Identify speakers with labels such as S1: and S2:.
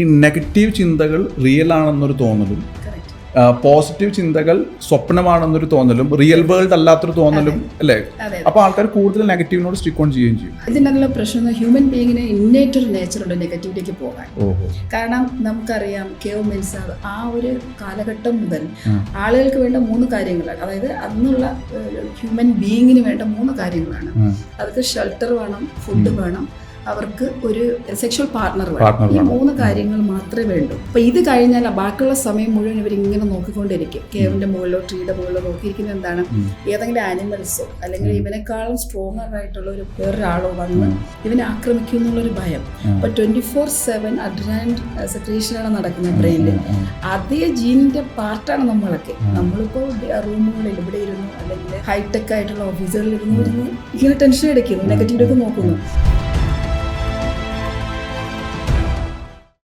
S1: ഈ നെഗറ്റീവ് ചിന്തകൾ real ആണെന്നൊരു തോന്നലും positive ചിന്തകൾ സ്വപ്നമാണെന്നൊരു തോന്നലും റിയൽ വേൾഡ് അല്ലാത്തൊരു തോന്നലും അല്ലേ? അപ്പൊ ആൾക്കാർ കൂടുതൽ നെഗറ്റീവിനോട് സ്റ്റിക്ക് ഓൺ ചെയ്യുകയും ചെയ്യും.
S2: ഇതിനുള്ള പ്രശ്നം ഹ്യൂമൻ ബീങ്ങിന് ഇന്നേറ്റൊരു നേച്ചറുണ്ട് നെഗറ്റീവിലേക്ക് പോകാൻ. കാരണം നമുക്കറിയാം കേവ് മെൻസ് ആ ഒരു കാലഘട്ടം മുതൽ ആളുകൾക്ക് വേണ്ട മൂന്ന് കാര്യങ്ങളാണ്. അതായത് അന്നുള്ള ഹ്യൂമൻ ബീയിങ്ങിന് വേണ്ട മൂന്ന് കാര്യങ്ങളാണ്. അതൊക്കെ ഷെൽട്ടർ വേണം ഫുഡ് വേണം അവർക്ക് ഒരു സെക്ഷൽ പാർട്ണർ വേണം. ഈ മൂന്ന് കാര്യങ്ങൾ മാത്രമേ വേണ്ടൂ. അപ്പൊ ഇത് കഴിഞ്ഞാൽ ബാക്കിയുള്ള സമയം മുഴുവൻ ഇവർ ഇങ്ങനെ നോക്കിക്കൊണ്ടിരിക്കും. കേവിന്റെ മുകളിലോ ട്രീയുടെ മുകളിലോ നോക്കിയിരിക്കുന്നത് എന്താണ്? ഏതെങ്കിലും ആനിമൽസോ അല്ലെങ്കിൽ ഇവനേക്കാളും സ്ട്രോങ്ങർ ആയിട്ടുള്ള ഒരു വേറൊരാളോ വന്ന് ഇവനെ ആക്രമിക്കും എന്നുള്ളൊരു ഭയം. അപ്പൊ ട്വന്റി ഫോർ സെവൻ അഡ്രാൻഡ് സെക്രീഷനാണ് നടക്കുന്നത് ബ്രെയിനിൽ. അതേ ജീനിന്റെ പാർട്ടാണ് നമ്മളൊക്കെ. നമ്മളിപ്പോ റൂമുകളിൽ ഇവിടെ ഇരുന്നു അല്ലെങ്കിൽ ഹൈടെക് ആയിട്ടുള്ള ഓഫീസുകളിൽ ഇരുന്നു ഇരുന്ന് ഇങ്ങനെ ടെൻഷൻ അടിക്കുന്നു നെഗറ്റീവ് ഒക്കെ നോക്കുന്നു.